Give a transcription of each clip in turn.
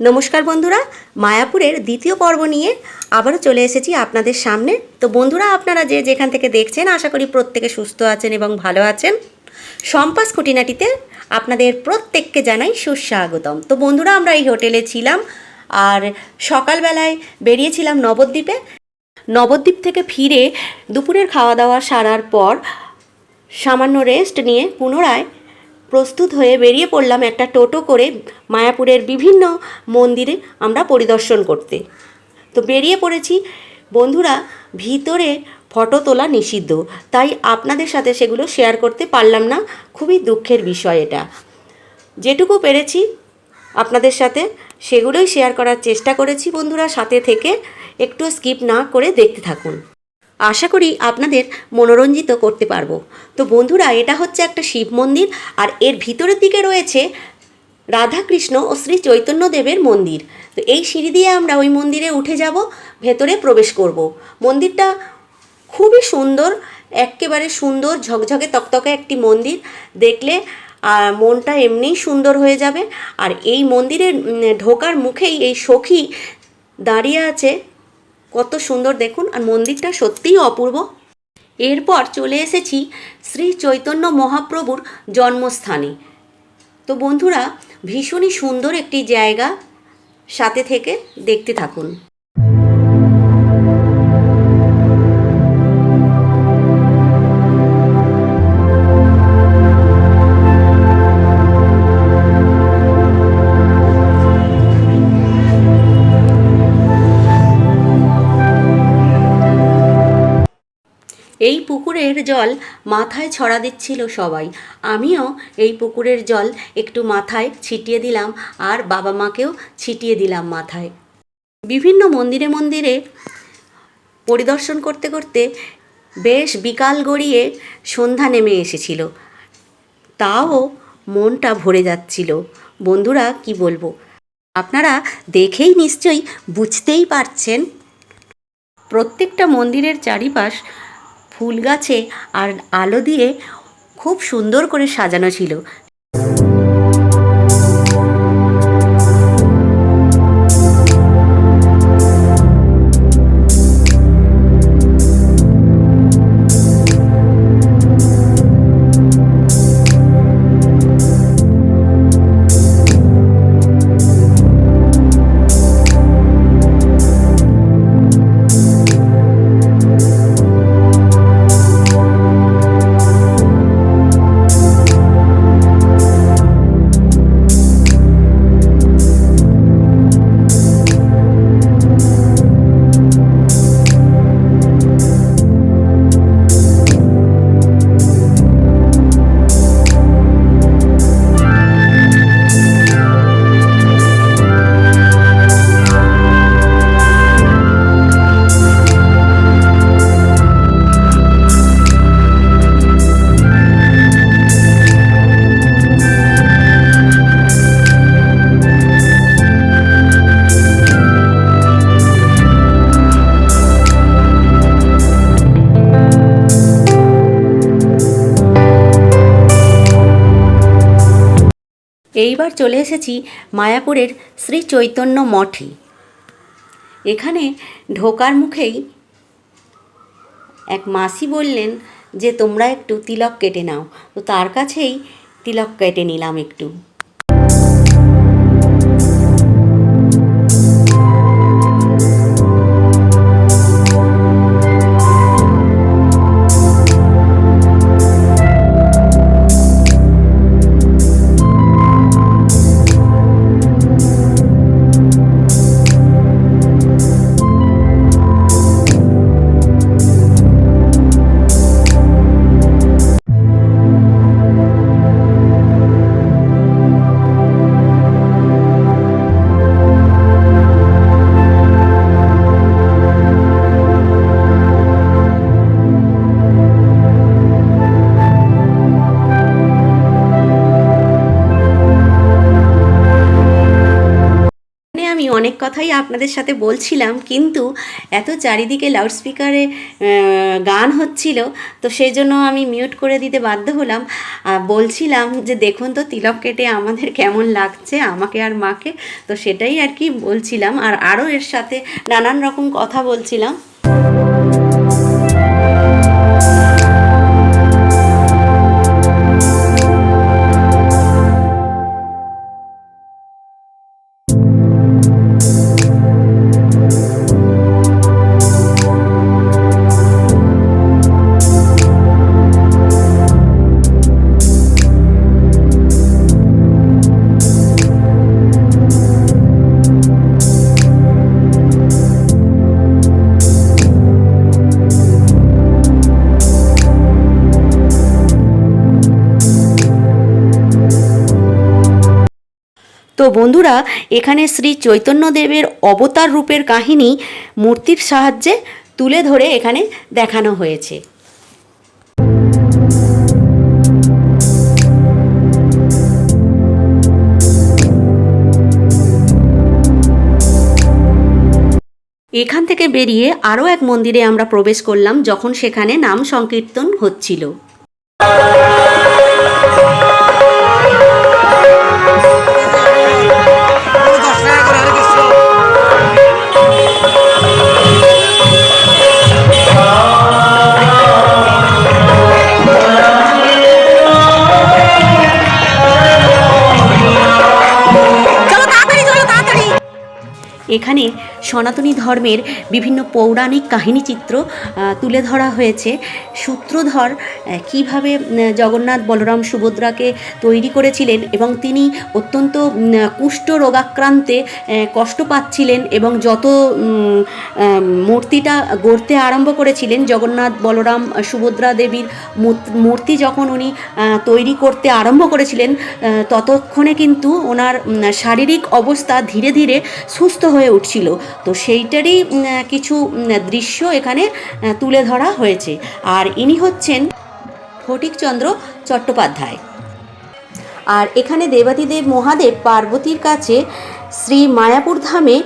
নমস্কার বন্ধুরা, মায়াপুরের দ্বিতীয় পর্ব নিয়ে আবারও চলে এসেছি আপনাদের সামনে। তো বন্ধুরা, আপনারা যে যেখান থেকে দেখছেন, আশা করি প্রত্যেকে সুস্থ আছেন এবং ভালো আছেন। সম্পাস খুঁটিনাটিতে আপনাদের প্রত্যেককে জানাই সুস্বাগতম। তো বন্ধুরা, আমরা এই হোটেলে ছিলাম আর সকালবেলায় বেরিয়েছিলাম নবদ্বীপে। নবদ্বীপ থেকে ফিরে দুপুরের খাওয়া দাওয়া সারার পর সামান্য রেস্ট নিয়ে পুনরায় প্রস্তুত হয়ে বেরিয়ে পড়লাম একটা টোটো করে মায়াপুরের বিভিন্ন মন্দিরে আমরা পরিদর্শন করতে। তো বেরিয়ে পড়েছি। বন্ধুরা, ভিতরে ফটো তোলা নিষিদ্ধ, তাই আপনাদের সাথে সেগুলো শেয়ার করতে পারলাম না। খুবই দুঃখের বিষয় এটা। যেটুকু পেরেছি আপনাদের সাথে সেগুলোই শেয়ার করার চেষ্টা করেছি বন্ধুরা। সাথে থেকে একটু স্কিপ না করে দেখতে থাকুন। আশা করি আপনাদের মনোরঞ্জিত করতে পারব। তো বন্ধুরা এটা হচ্ছে একটা শিব মন্দির আর এর ভিতরের দিকে রয়েছে রাধাকৃষ্ণ ও শ্রী চৈতন্যদেবের মন্দির। তো এই সিঁড়ি দিয়ে আমরা ওই মন্দিরে উঠে যাব ভেতরে প্রবেশ করব। মন্দিরটা খুবই সুন্দর এক্কেবারে সুন্দর ঝকঝকে তকতকে একটি মন্দির। দেখলে আহ, মনটা এমনিই সুন্দর হয়ে যাবে। আর এই মন্দিরে ঢোকার মুখেই এই সখী দাঁড়িয়ে আছে কত সুন্দর দেখুন, আর মন্দিরটা সত্যিই অপূর্ব। এরপর চলে এসেছি শ্রী চৈতন্য মহাপ্রভুর জন্মস্থানে। তো বন্ধুরা, ভীষণই সুন্দর একটি জায়গা, সাথে থেকে দেখতে থাকুন। পুকুরের জল মাথায় ছড়া দিচ্ছিল সবাই। আমিও এই পুকুরের জল একটু মাথায় ছিটিয়ে দিলাম আর বাবা মাকেও ছিটিয়ে দিলাম মাথায়। বিভিন্ন মন্দিরে মন্দিরে পরিদর্শন করতে করতে বেশ বিকাল গড়িয়ে সন্ধ্যা নেমে এসেছিল। তাও মনটা ভরে যাচ্ছিল। বন্ধুরা, কি বলব? আপনারা দেখেই নিশ্চয়ই বুঝতেই পারছেন। প্রত্যেকটা মন্দিরের চারিপাশ ফুল গাছে আর আলো দিয়ে খুব সুন্দর করে সাজানো ছিল। এইবার চলে এসেছি মায়াপুরের শ্রী চৈতন্য মঠে। এখানে ঢোকার মুখেই এক মাসি বললেন যে, তোমরা একটু তিলক কেটে নাও। তো তার কাছেই তিলক কেটে নিলাম একটু। অনেক কথাই আপনাদের সাথে বলছিলাম, কিন্তু এত চারিদিকে লাউডস্পিকারে গান হচ্ছিল, তো সেই জন্য আমি মিউট করে দিতে বাধ্য হলাম। বলছিলাম যে, দেখুন তো তিলক কেটে আমাদের কেমন লাগছে, আমাকে আর মাকে। তো সেটাই আর কি বলছিলাম। আর আরও এর সাথে নানান রকম কথা বলছিলাম। তো বন্ধুরা, এখানে শ্রী চৈতন্যদেবের অবতার রূপের কাহিনী মূর্তির সাহায্যে তুলে ধরে এখানে দেখানো হয়েছে। এখান থেকে বেরিয়ে আরও এক মন্দিরে আমরা প্রবেশ করলাম, যখন সেখানে নাম সংকীর্তন হচ্ছিল। এখানে সনাতনী ধর্মের বিভিন্ন পৌরাণিক কাহিনী চিত্র তুলে ধরা হয়েছে। সূত্রধর কীভাবে জগন্নাথ বলরাম সুভদ্রাকে তৈরি করেছিলেন এবং তিনি অত্যন্ত কুষ্ঠ রোগাক্রান্তে কষ্ট পাচ্ছিলেন এবং যত মূর্তিটা গড়তে আরম্ভ করেছিলেন, জগন্নাথ বলরাম সুভদ্রা দেবীর মূর্তি যখন উনি তৈরি করতে আরম্ভ করেছিলেন ততক্ষণে কিন্তু ওনার শারীরিক অবস্থা ধীরে ধীরে সুস্থ হয়ে উঠছিল। তো সেইটারই কিছু দৃশ্য এখানে তুলে ধরা হয়েছে। আর ইনি হচ্ছেন ফটিকচন্দ্র চট্টোপাধ্যায়। আর এখানে দেবাদিদেব মহাদেব পার্বতীর কাছে শ্রী মায়াপুর ধামে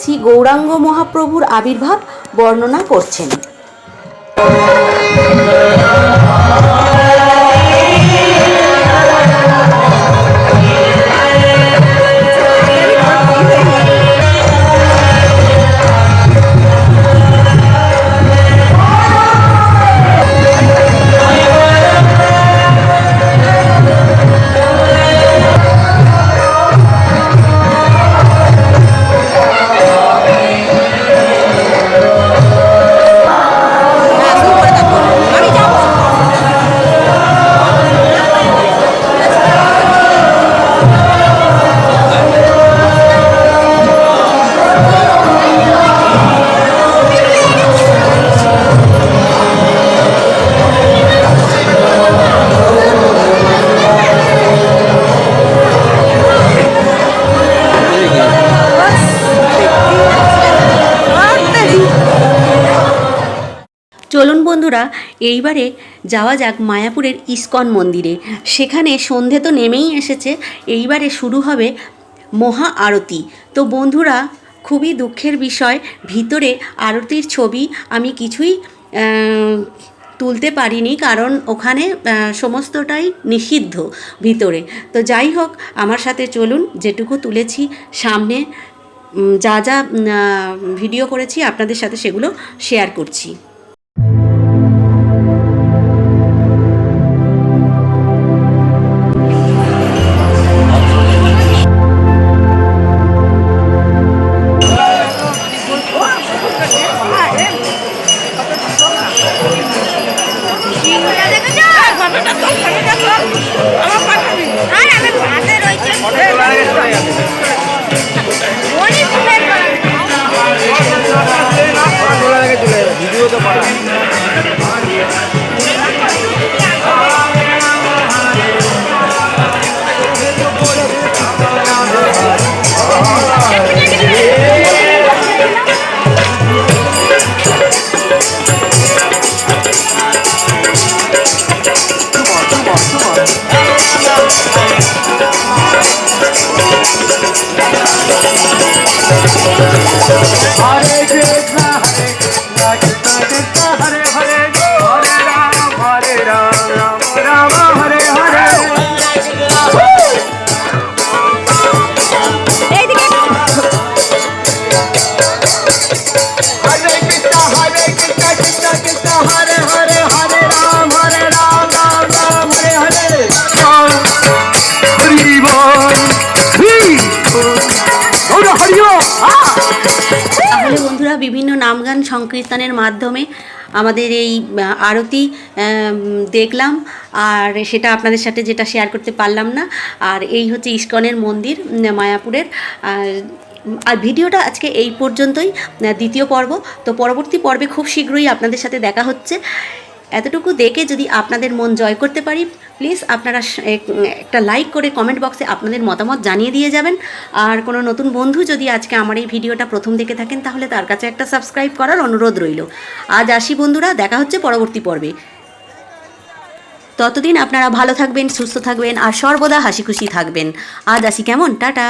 শ্রী গৌরাঙ্গ মহাপ্রভুর আবির্ভাব বর্ণনা করছেন। বন্ধুরা, এইবারে যাওয়া যাক মায়াপুরের ইস্কন মন্দিরে। সেখানে সন্ধে তো নেমেই এসেছে, এইবারে শুরু হবে মহা আরতি। তো বন্ধুরা, খুবই দুঃখের বিষয়, ভিতরে আরতির ছবি আমি কিছুই তুলতে পারিনি কারণ ওখানে সমস্তটাই নিষিদ্ধ ভিতরে। তো যাই হোক, আমার সাথে চলুন, যেটুকু তুলেছি সামনে যা যা ভিডিও করেছি, আপনাদের সাথে সেগুলো শেয়ার করছি। Hare Krishna. নামগান সংকীর্তনের মাধ্যমে আমাদের এই আরতি দেখলাম। আর সেটা আপনাদের সাথে যেটা শেয়ার করতে পারলাম না। আর এই হচ্ছে ইস্কনের মন্দির মায়াপুরের। আর ভিডিওটা আজকে এই পর্যন্তই দ্বিতীয় পর্ব। তো পরবর্তী পর্বে খুব শীঘ্রই আপনাদের সাথে দেখা হচ্ছে। এতটুকু দেখে যদি আপনাদের মন জয় করতে পারি প্লিজ আপনারা একটা লাইক করে কমেন্ট বক্সে আপনাদের মতামত জানিয়ে দিয়ে যাবেন। আর কোনো নতুন বন্ধু যদি আজকে আমার এই ভিডিওটা প্রথম দেখে থাকেন, তাহলে তার কাছে একটা সাবস্ক্রাইব করার অনুরোধ রইল। আজ আসি বন্ধুরা, দেখা হচ্ছে পরবর্তী পর্বে। ততদিন আপনারা ভালো থাকবেন, সুস্থ থাকবেন, আর সর্বদা হাসি খুশি থাকবেন। আজ আসি কেমন? টাটা।